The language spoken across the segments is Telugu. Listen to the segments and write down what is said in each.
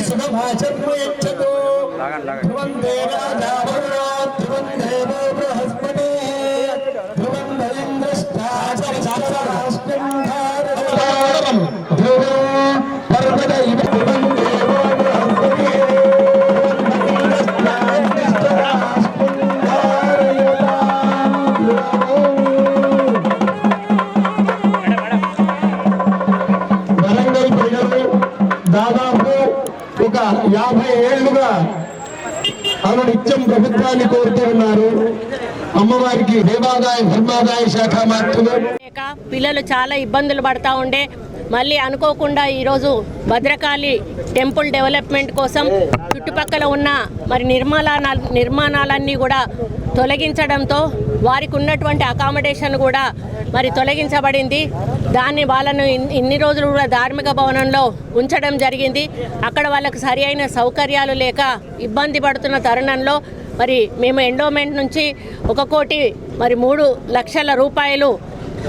సుఖభాషము యచ్చతు ధ్రువం దేవాజావరుణో ధ్రువం దేవో బృహస్పతి యాభై ఏళ్ళుగా అనునిత్యం ప్రభుత్వాన్ని కోరుతూ ఉన్నారు. అమ్మవారికి దేవాదాయ ధర్మాదాయ శాఖ మంత్రులు పిల్లలు చాలా ఇబ్బందులు పడతా ఉండే. మళ్ళీ అనుకోకుండా ఈరోజు భద్రకాళి టెంపుల్ డెవలప్మెంట్ కోసం చుట్టుపక్కల ఉన్న మరి నిర్మాణ నిర్మాణాలన్నీ కూడా తొలగించడంతో వారికి ఉన్నటువంటి అకామిడేషన్ కూడా మరి తొలగించబడింది. దాన్ని వాళ్ళను ఇన్- ఇన్ని రోజులు కూడా ధార్మిక భవనంలో ఉంచడం జరిగింది. అక్కడ వాళ్ళకు సరి అయిన సౌకర్యాలు లేక ఇబ్బంది పడుతున్న తరుణంలో మరి మేము ఎండోమెంట్ నుంచి ఒక కోటి మరి మూడు లక్షల రూపాయలు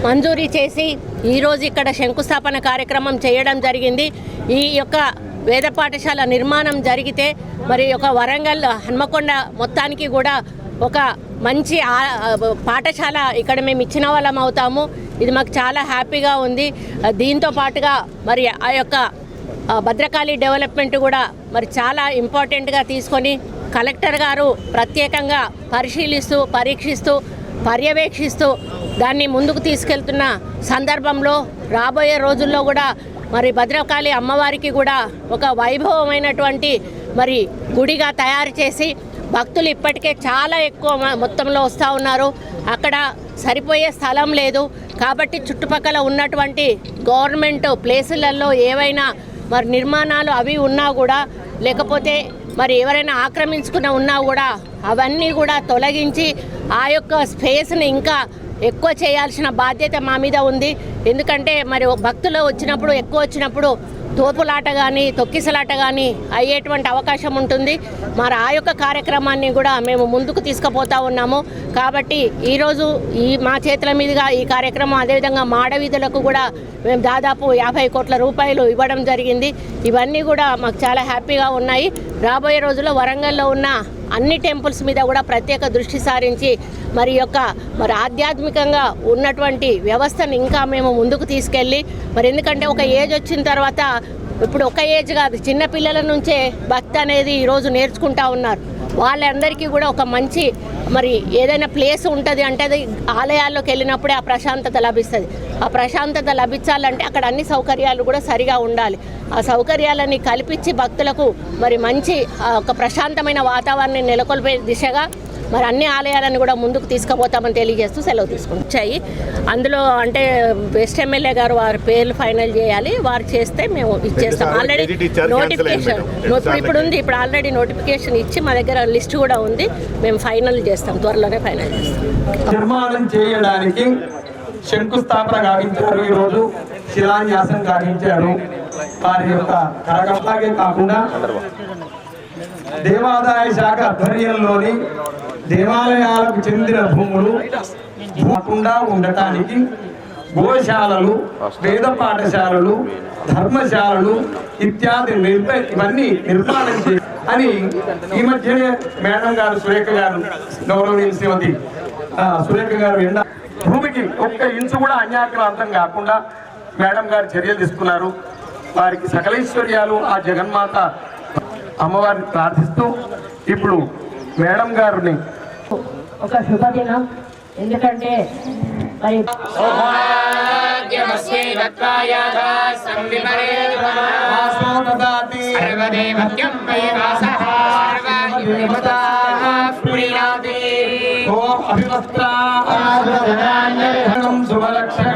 మంజూరీ చేసి ఈరోజు ఇక్కడ శంకుస్థాపన కార్యక్రమం చేయడం జరిగింది. ఈ యొక్క వేద పాఠశాల నిర్మాణం జరిగితే మరి ఒక వరంగల్ హన్మకొండ మొత్తానికి కూడా ఒక మంచి పాఠశాల ఇక్కడ మేము ఇచ్చిన వాళ్ళం అవుతాము. ఇది మాకు చాలా హ్యాపీగా ఉంది. దీంతో పాటుగా మరి ఆ యొక్క భద్రకాళి డెవలప్మెంట్ కూడా మరి చాలా ఇంపార్టెంట్గా తీసుకొని కలెక్టర్ గారు ప్రత్యేకంగా పరిశీలిస్తూ పరీక్షిస్తూ పర్యవేక్షిస్తూ దాన్ని ముందుకు తీసుకెళ్తున్న సందర్భంలో రాబోయే రోజుల్లో కూడా మరి భద్రకాళి అమ్మవారికి కూడా ఒక వైభవమైనటువంటి మరి గుడిగా తయారు చేసి భక్తులు ఇప్పటికే చాలా ఎక్కువ మొత్తంలో వస్తూ ఉన్నారు. అక్కడ సరిపోయే స్థలం లేదు. కాబట్టి చుట్టుపక్కల ఉన్నటువంటి గవర్నమెంట్ ప్లేసులలో ఏవైనా మరి నిర్మాణాలు అవి ఉన్నా కూడా లేకపోతే మరి ఎవరైనా ఆక్రమించుకున్న ఉన్నా కూడా అవన్నీ కూడా తొలగించి ఆ యొక్క స్పేస్ని ఇంకా ఎక్కువ చేయాల్సిన బాధ్యత మా మీద ఉంది. ఎందుకంటే మరి భక్తులు వచ్చినప్పుడు ఎక్కువ వచ్చినప్పుడు తోపులాట కానీ తొక్కిసలాట కానీ అయ్యేటువంటి అవకాశం ఉంటుంది. మరి ఆ యొక్క కార్యక్రమాన్ని కూడా మేము ముందుకు తీసుకుపోతా ఉన్నాము. కాబట్టి ఈరోజు ఈ మా చేతుల మీదుగా ఈ కార్యక్రమం అదేవిధంగా మాడవీధులకు కూడా మేము దాదాపు యాభై కోట్ల రూపాయలు ఇవ్వడం జరిగింది. ఇవన్నీ కూడా మాకు చాలా హ్యాపీగా ఉన్నాయి. రాబోయే రోజుల్లో వరంగల్లో ఉన్న అన్ని టెంపుల్స్ మీద కూడా ప్రత్యేక దృష్టి సారించి మరి యొక్క మరి ఆధ్యాత్మికంగా ఉన్నటువంటి వ్యవస్థను ఇంకా మేము ముందుకు తీసుకెళ్ళి మరి ఎందుకంటే ఒక ఏజ్ వచ్చిన తర్వాత ఇప్పుడు ఒక ఏజ్ కాదు చిన్నపిల్లల నుంచే భక్తి అనేది ఈరోజు నేర్చుకుంటా ఉన్నారు. వాళ్ళందరికీ కూడా ఒక మంచి మరి ఏదైనా ప్లేస్ ఉంటుంది అంటే అది ఆలయాల్లోకి వెళ్ళినప్పుడే ఆ ప్రశాంతత లభిస్తుంది. ఆ ప్రశాంతత లభించాలంటే అక్కడ అన్ని సౌకర్యాలు కూడా సరిగా ఉండాలి. ఆ సౌకర్యాలని కల్పించి భక్తులకు మరి మంచి ఆ, ఒక ప్రశాంతమైన వాతావరణాన్ని నెలకొల్పే దిశగా మరి అన్ని ఆలయాలను కూడా ముందుకు తీసుకుపోతామని తెలియజేస్తూ సెలవు తీసుకుంటాయి అందులో అంటే వెస్ట్ ఎమ్మెల్యే గారు వారి పేర్లు ఫైనల్ చేయాలి. వారు చేస్తే మేము ఇచ్చేస్తాం. ఆల్రెడీ నోటిఫికేషన్ ఇప్పుడు ఉంది ఇప్పుడు ఆల్రెడీ నోటిఫికేషన్ ఇచ్చి మా దగ్గర లిస్ట్ కూడా ఉంది. మేము ఫైనల్ చేస్తాం త్వరలోనే ఫైనల్ చేస్తాం. నిర్మాణం చేయడానికి శంకుస్థాపన గావించారు. ఈరోజు శిలాన్యాసం గావించారు. వారి యొక్క కరగంపాగే కాకుండా దేవాదాయ శాఖ ఆధ్వర్యంలోని దేవాలయాలకు చెందిన భూములు కాకుండా ఉండటానికి గోశాలలు వేద పాఠశాలలు ధర్మశాలలు ఇత్యాది నిర్మ ఇవన్నీ నిర్మాణం చే అని ఈ మధ్యనే మేడం గారు సురేఖ గారు గౌరవనీయ శ్రీమతి సురేఖ గారు ఎండ భూమికి ఒక్క ఇంచు కూడా అన్యాక్రాంతం కాకుండా మేడం గారు చర్యలు తీసుకున్నారు. వారికి సకలైశ్వర్యాలు ఆ జగన్మాత అమ్మవారిని ప్రార్థిస్తూ ఇప్పుడు మేడం గారిని ఒక శుభదినం. ఎందుకంటే మరి శుభలక్షకంకణం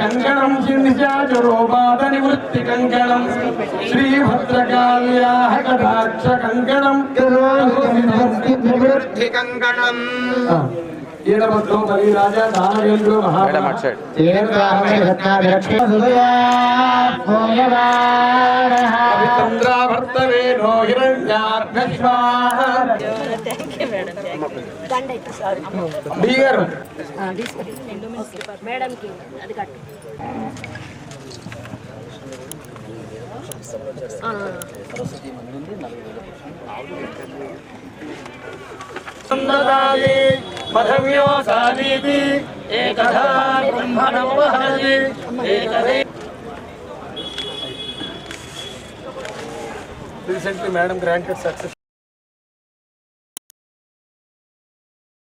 నివృత్తి కంకణం శ్రీభద్రకాళ్యా కటాక్ష కంకణం ఈడభద్రో బలిరాజా దానవేంద్రో మహారాజ పవిత్రంద్రాభర్తవే నో హిరణ్యార్ఘస్వాహ బి గారు మేడంకి అది కట్టు సందదాది పదవ్యో సాధీతి ఏకదా బ్రహ్మణోపహరి ఏకదే రీసెంట్లీ మేడం గ్రాంటెడ్ సక్సెస్